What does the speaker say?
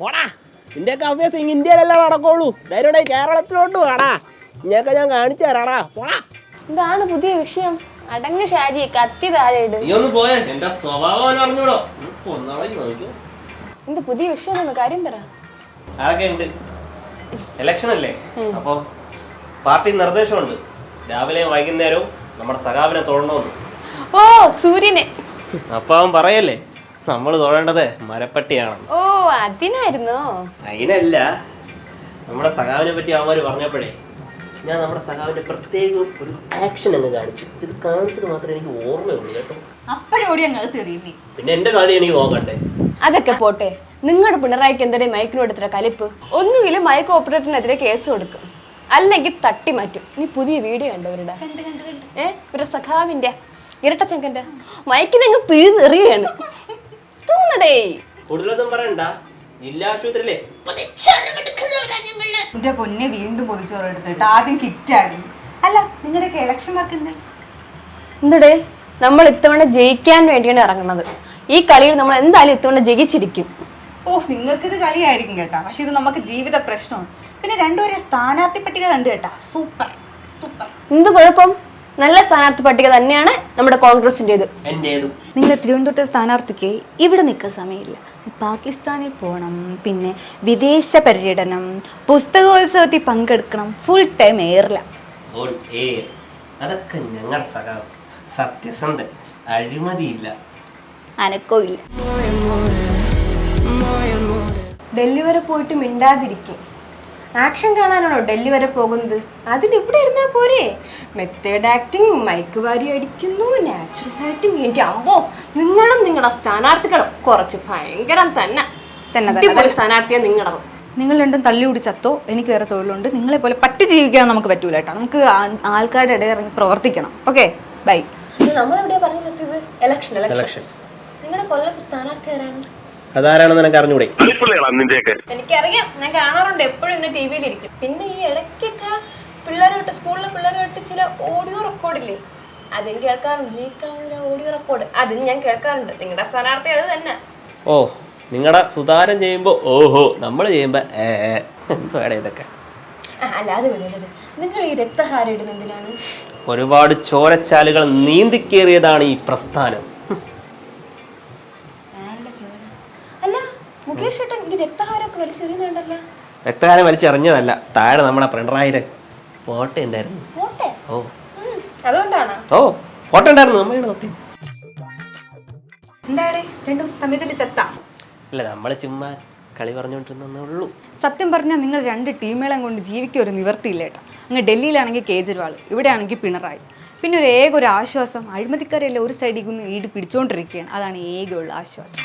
പോടാ. നിന്റെയൊക്കെ അഭ്യാസം ഇന്ത്യയിലല്ല നടക്കുള്ളൂ. ധൈര്യയുടെ കേരളത്തിലോട്ട് വേടാ. ഇങ്ങനെയൊക്കെ ഞാൻ കാണിച്ചു തരാടാ. പോടാ. ഇതാണ് പുതിയ വിഷയം? അടങ്ങ് ഷാജി കത്തി താഴെ ഇട്. നീ ഒന്ന് പോയേ. എന്റെ സ്വഭാവം അറിഞ്ഞൂടോ? ഒന്നാളെ നോക്കൂ. എന്ത് പുതിയ വിഷയം കാര്യം പറ. അതൊക്കെ ഉണ്ട്. ഇലക്ഷൻ അല്ലേ? അപ്പൊ പാർട്ടി നിർദ്ദേശമുണ്ട്. രാവിലെയും വൈകുന്നേരവും നമ്മുടെ സഖാവിനെ തോന്നുന്നു ഓ സൂര്യനെ. അപ്പൊ അവൻ പറയല്ലേ? നമ്മൾ തൊഴേണ്ടത് മരപ്പട്ടിയാണ് ഓ അതിനായിരുന്നോ? അതിനല്ല. നമ്മുടെ സഖാവിനെ പറ്റി അവന്മാർ പറഞ്ഞപ്പോഴേ ഞാൻ നമ്മുടെ സഖാവിന്റെ പ്രത്യേക ഒരു ആക്ഷൻ അങ്ങ് കാണിച്ചു. ഇത് കാണിച്ചത് മാത്രമേ എനിക്ക് ഓർമ്മയുള്ളൂ കേട്ടോ. അപ്പോഴോടി അങ്ങ് അത് തെറിയില്ലേ പിന്നെ എന്റെ കളി എനിക്ക് നോക്കണ്ടേ? അതൊക്കെ പോട്ടെ. നിങ്ങളുടെ പിണറായിക്ക് എന്തിനാ മൈക്കിനോട് എടുത്തിട്ട കലിപ്പ്? ഒന്നുകിലും മൈക്ക് ഓപ്പറേറ്ററിനെതിരെ കേസ് കൊടുക്കും. അല്ലെങ്കിൽ തട്ടി മാറ്റും. നീ പുതിയ വീഡിയോ കണ്ടവരുടെ ഏ? ഒരു സഖാവിന്റെ ഇരട്ടച്ചങ്കന്റെ. മയക്കിനങ്ങ് അങ്ങ് പിഴുതെറിയാണ്. തോന്നടേ കൂടുതലൊന്നും പറയണ്ട. ജില്ലാ ആശുപത്രിയിലെ. എന്റെ പൊന്നെ വീണ്ടും പൊതിച്ചോറ് എടുത്തിട്ട് ആദ്യം കിറ്റായിരുന്നു. അല്ല നിങ്ങളുടെയൊക്കെ ഇലക്ഷൻ മാർക്കുണ്ട് എന്തുടേ എന്തടേ? നമ്മൾ ഇത്തവണ ജയിക്കാൻ വേണ്ടിയാണ് ഇറങ്ങുന്നത് ഈ കളിയിൽ നമ്മൾ എന്തായാലും ഇത്തവണ ജയിച്ചിരിക്കും. ഓ നിങ്ങൾക്ക് ഇത് കളിയായിരിക്കും കേട്ടാ. പക്ഷെ ഇത് നമുക്ക് ജീവിത പ്രശ്നമാണ്. പിന്നെ രണ്ടുപേരെ സ്ഥാനാർത്ഥി പട്ടിക കണ്ടു കേട്ടാ. സൂപ്പർ. സൂപ്പർ. എന്ത് കുഴപ്പം? നല്ല സ്ഥാനാർത്ഥി പട്ടിക തന്നെയാണ് നമ്മുടെ കോൺഗ്രസിന്റെത് എന്റേതും. നിങ്ങൾ തിരുവനന്തപുരത്തെ സ്ഥാനാർത്ഥിക്ക് ഇവിടെ നിൽക്കാൻ സമയമില്ല. പാകിസ്ഥാനിൽ പോകണം പിന്നെ വിദേശ പര്യടനം പുസ്തകോത്സവത്തിൽ പങ്കെടുക്കണം ഫുൾ ടൈം എയർ അതൊക്കെ ഞങ്ങളുടെ സഖാവ് സത്യസന്ധൻ. അഴിമതിയില്ല. അനക്കോ ഇല്ല. ഡൽഹി വരെ പോയിട്ട് മിണ്ടാതിരിക്കും. ആക്ഷൻ കാണാനാണോ ഡൽഹി വരെ പോകുന്നത്? അതിന് ഇവിടെ ഇരുന്നാ പോരെ. മെത്തേഡ് ആക്ടിങ് മൈക്ക് വാരി അടിക്കുന്നു നാച്ചുറൽ ആക്ടിങ് എന്റെ അമ്പോ നിങ്ങളും നിങ്ങളുടെ സ്ഥാനാർത്ഥികളും കുറച്ച് ഭയങ്കരം തന്നെ. തന്നെ, സ്ഥാനാർത്ഥിയാണ് നിങ്ങളത് നിങ്ങൾ രണ്ടും തള്ളി ചത്തോ എനിക്ക് വേറെ തൊഴിലുണ്ട്. നിങ്ങളെ പോലെ പട്ടി ജീവിക്കാൻ നമുക്ക് പറ്റൂല കേട്ടോ. നമുക്ക് ആൾക്കാരുടെ ഇടയിൽ ഇറങ്ങി പ്രവർത്തിക്കണം. ഓക്കെ ബൈ നമ്മൾ എവിടെയാ പറഞ്ഞു നിർത്തിയത് ഇലക്ഷൻ ഇലക്ഷൻ ഇലക്ഷൻ നിങ്ങളുടെ കൊല്ലത്ത് സ്ഥാനാർത്ഥി ആരാണ്? അതാരാണെന്ന് എനിക്ക് അറിഞ്ഞൂടെ? എനിക്കറിയാം. ഞാൻ കാണാറുണ്ട്. എപ്പോഴും ഇങ്ങനെ ടി വിയിലിരിക്കും. പിന്നെ ഈ ഇടയ്ക്കൊക്കെ പിള്ളേരോട്ട് സ്കൂളിലെ പിള്ളേരോട്ട് ചില ഓഡിയോ റെക്കോർഡില്ലേ? അതും കേൾക്കാറുണ്ട്. ലീക്കാവുന്ന ഓഡിയോ റെക്കോർഡ്. അതും ഞാൻ കേൾക്കാറുണ്ട്. നിങ്ങളുടെ സ്ഥാനാർത്ഥി അത് തന്നെ. ഓ നിങ്ങളുടെ സുതാരം ചെയ്യുമ്പോ ഓഹോ നമ്മൾ ചെയ്യുമ്പോ ഏ ഏ. എന്തുവാടെ ഇതൊക്കെ? അല്ലാതെ വിടരുത് നിങ്ങൾ ഈ രക്തഹാരം ഇടുന്നത് എന്തിനാണ്? ഒരുപാട് ചോരച്ചാലുകൾ നീന്തിക്കേറിയതാണ് ഈ പ്രസ്ഥാനം. ഈ രക്തഹാരമൊക്കെ വലിച്ചെറിയുന്നുണ്ടല്ലോ. രക്തകാലം വലിച്ചെറിഞ്ഞതല്ല താഴെ നമ്മുടെ പിണറായിരെ ഫോട്ടോ ഉണ്ടായിരുന്നു. ഓ. ഉം, ഓ ഫോട്ടോ ഉണ്ടായിരുന്നു നമ്മളുടെ സത്യം. എന്താടേ? രണ്ടും തമ്മിൽ ചത്ത? അല്ല നമ്മൾ ചുമ്മാ കളി പറഞ്ഞുകൊണ്ടിരുന്നേ ഉള്ളൂ. സത്യം പറഞ്ഞാൽ നിങ്ങൾ രണ്ട് ടീമുകളെ കൊണ്ട് ജീവിക്കുക ഒരു നിവർത്തിയില്ല കേട്ടോ. അങ്ങ് ഡൽഹിയിലാണെങ്കിൽ കേജ്രിവാൾ ഇവിടെയാണെങ്കിൽ പിണറായി. പിന്നെ ഒരു ഏക ഒരു ആശ്വാസം അഴിമതിക്കാരെല്ലാം ഒരു സൈഡിൽ നിന്ന് ഈട് പിടിച്ചുകൊണ്ടിരിക്കുകയാണ് അതാണ് ഏക ഉള്ള ആശ്വാസം.